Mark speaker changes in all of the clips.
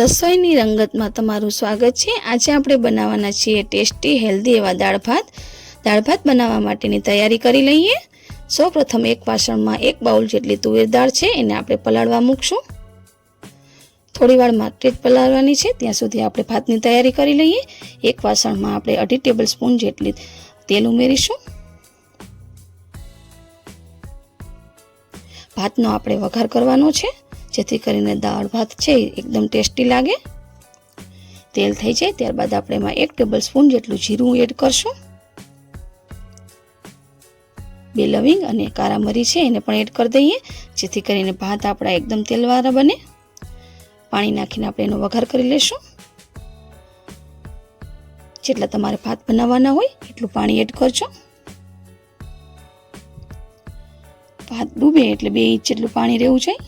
Speaker 1: રસોઈની રંગતમાં તમારું સ્વાગત છે. આજે આપણે બનાવવાના છીએ ટેસ્ટી, હેલ્ધી એવા દાળ ભાત. દાળ ભાત બનાવવા માટેની તૈયારી કરી લઈએ. સૌપ્રથમ એક વાસણમાં એક બાઉલ જેટલી તુવેર દાળ છે, એને આપણે પલાળવા મૂકશું. થોડી વાર માટે જ પલાળવાની છે, ત્યાં સુધી આપણે ભાતની તૈયારી કરી લઈએ. એક વાસણમાં આપણે અઢી ટેબલ સ્પૂન જેટલી તેલ ઉમેરીશું. ભાતનો આપણે વઘાર કરવાનો છે. જેથી કરીને દાળ ભાત છે એકદમ ટેસ્ટી લાગે. તેલ થઈ જાય ત્યારબાદ આપણે એમાં એક ટેબલ સ્પૂન જેટલું જીરું એડ કરશું. બે લવિંગ અને કારા મરી છે એને પણ એડ કરી દઈએ, જેથી કરીને ભાત આપણા એકદમ તેલવાળા બને. પાણી નાખીને આપણે એનો વઘાર કરી લેશું. જેટલા તમારે ભાત બનાવવાના હોય એટલું પાણી એડ કરજો. ભાત ડૂબે એટલે બે ઇંચ જેટલું પાણી રહેવું જોઈએ.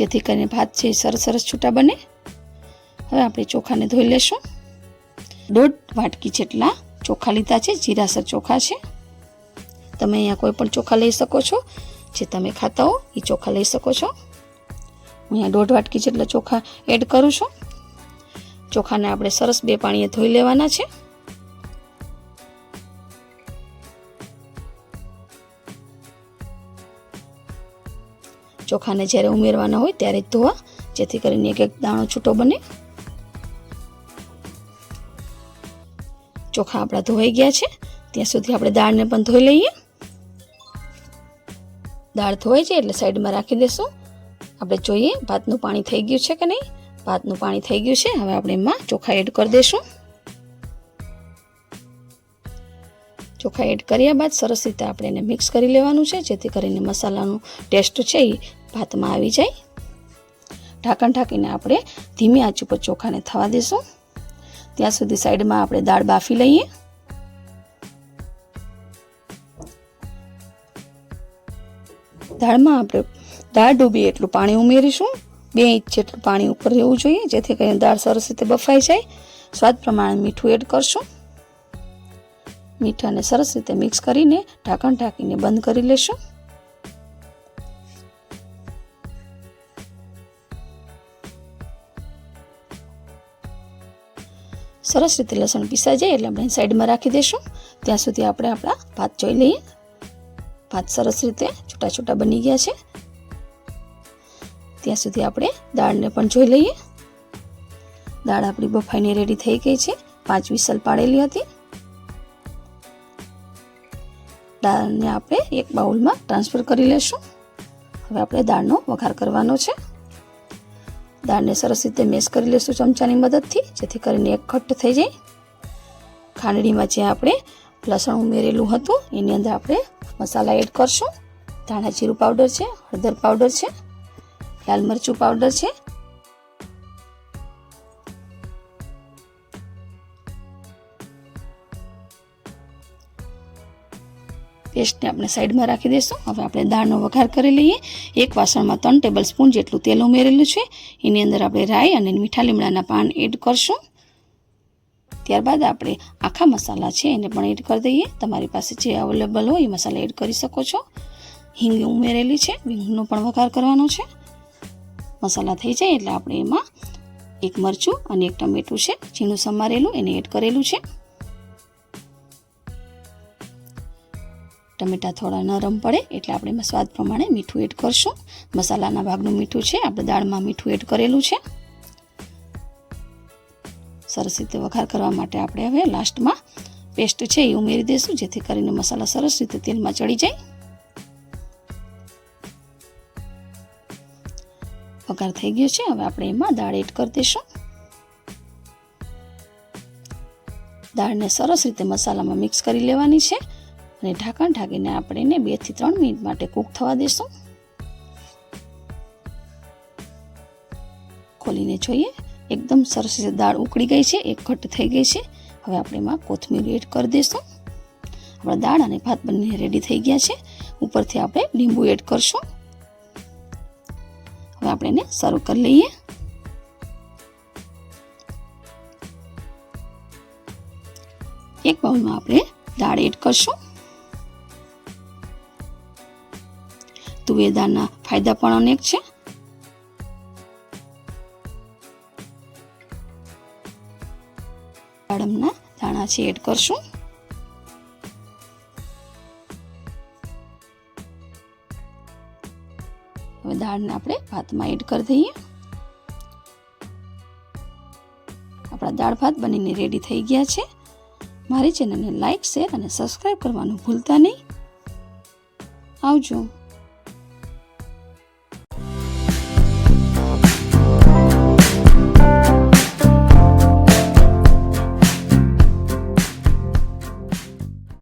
Speaker 1: જેથી કરીને ભાત છે સરસ સરસ છૂટા બને. હવે આપણે ચોખાને ધોઈ લેશું. દોઢ વાટકી જેટલા ચોખા લીધા છે જીરાસર ચોખા છે. તમે અહીંયા કોઈ પણ ચોખા લઈ શકો છો, જે તમે ખાતા હો, એ ચોખા લઈ શકો છો. હું અહીંયા દોઢ વાટકી જેટલા ચોખા એડ કરું છું. ચોખાને આપણે સરસ બે પાણીએ ધોઈ લેવાના છે. ચોખાને જ્યારે ઉમેરવાના હોય ત્યારે જ ધોવા, જેથી કરીને એક એક દાણો છૂટો બને. ચોખા આપણા ધોવાઈ ગયા છે. ત્યાં સુધી આપણે દાળને પણ ધોઈ લઈએ. દાળ ધોવાઈ જાય એટલે સાઈડમાં રાખી દેશું. આપણે જોઈએ ભાતનું પાણી થઈ ગયું છે કે નહીં? ભાતનું પાણી થઈ ગયું છે. હવે આપણે એમાં ચોખા એડ કરી દઈશું ચોખા એડ કર્યા બાદ સરસ રીતે આપણે એને મિક્સ કરી લેવાનું છે, જેથી કરીને મસાલાનું ટેસ્ટ છે એ ભાતમાં આવી જાય. ઢાંકણ ઢાંકીને આપણે ધીમી આંચ ઉપર ચોખાને થવા દઈશું ત્યાં સુધી સાઈડમાં આપણે દાળ બાફી લઈએ. દાળમાં આપણે દાળ ડૂબી એટલું પાણી ઉમેરીશું. બે ઇંચ જેટલું પાણી ઉપર રહેવું જોઈએ, જેથી કરીને દાળ સરસ રીતે બફાઈ જાય. સ્વાદ પ્રમાણે મીઠું એડ કરશું. મીઠાને સરસ રીતે મિક્સ કરીને ઢાંકણ ઢાંકીને બંધ કરી લેશું. સરસ રીતે લસણ પીસાઈ જાય એટલે આપણે સાઈડમાં રાખી દઈશું ત્યાં સુધી આપણે આપણા ભાત જોઈ લઈએ. ભાત સરસ રીતે છૂટા છૂટા બની ગયા છે. ત્યાં સુધી આપણે દાળને પણ જોઈ લઈએ. દાળ આપણી બફાઈને રેડી થઈ ગઈ છે. પાંચ વિસલ પાડેલી હતી. દાળને આપણે એક બાઉલમાં ટ્રાન્સફર કરી લેશું. હવે આપણે દાળનો વઘાર કરવાનો છે. દાળને સરસ રીતે મેશ કરી લેશું ચમચાની મદદથી, જેથી કરીને એક ઘટ્ટ થઈ જાય. ખાંડણીમાં જે આપણે લસણ ઉમેરેલું હતું, એની અંદર આપણે મસાલા એડ કરશું. ધાણા જીરું પાવડર છે, હળદર પાવડર છે, લાલ મરચું પાવડર છે પેસ્ટને આપણે સાઈડમાં રાખી દઈશું. હવે આપણે દાળનો વઘાર કરી લઈએ. એક વાસણમાં ત્રણ ટેબલ સ્પૂન જેટલું તેલ ઉમેરેલું છે. એની અંદર આપણે રાઈ અને મીઠા લીમડાના પાન એડ કરશું. ત્યારબાદ આપણે આખા મસાલા છે એને પણ એડ કરી દઈએ. તમારી પાસે જે અવેલેબલ હોય એ મસાલા એડ કરી શકો છો. હિંગ ઉમેરેલી છે. હિંગનો પણ વઘાર કરવાનો છે. મસાલા થઈ જાય એટલે આપણે એમાં એક મરચું અને એક ટમેટું છે. ઝીણું સમારેલું એને એડ કરેલું છે. ટમેટા થોડા નરમ પડે એટલે આપણે એમાં સ્વાદ પ્રમાણે મીઠું એડ કરશું. મસાલાના ભાગનું મીઠું છે, આપણે દાળમાં મીઠું એડ કરેલું છે. સરસ રીતે વઘાર કરવા માટે આપણે હવે લાસ્ટમાં પેસ્ટ છે એ ઉમેરી દઈશું, જેથી કરીને મસાલા સરસ રીતે તેલમાં ચડી જાય. વઘાર થઈ ગયો છે, હવે આપણે એમાં દાળ એડ કરી દઈશું. દાળને સરસ રીતે મસાલામાં મિક્સ કરી લેવાની છે. અને ઢાંકણ ઢાંકીને આપણે એને બેથી ત્રણ મિનિટ માટે કૂક થવા દઈશું ખોલીને જોઈએ, એકદમ સરસ રીતે દાળ ઉકળી ગઈ છે, એક ઘટ થઈ ગઈ છે. હવે આપણે એમાં કોથમીર એડ કરી દઈશું આપણા દાળ અને ભાત બંને રેડી થઈ ગયા છે. ઉપરથી આપણે લીંબુ એડ કરશું. હવે આપણે એને સર્વ કરી લઈએ. એક બાઉલમાં આપણે દાળ એડ કરશું. તુવેદાના ફાયદા પણ અનેક છે. દાડમના દાણા છે, એડ કરશું. હવે દાળને આપણે ભાતમાં એડ કરી દઈએ. આપણા દાળ ભાત બનીને રેડી થઈ ગયા છે. મારી ચેનલને લાઇક શેર અને સબસ્ક્રાઈબ કરવાનું ભૂલતા નહીં. આવજો.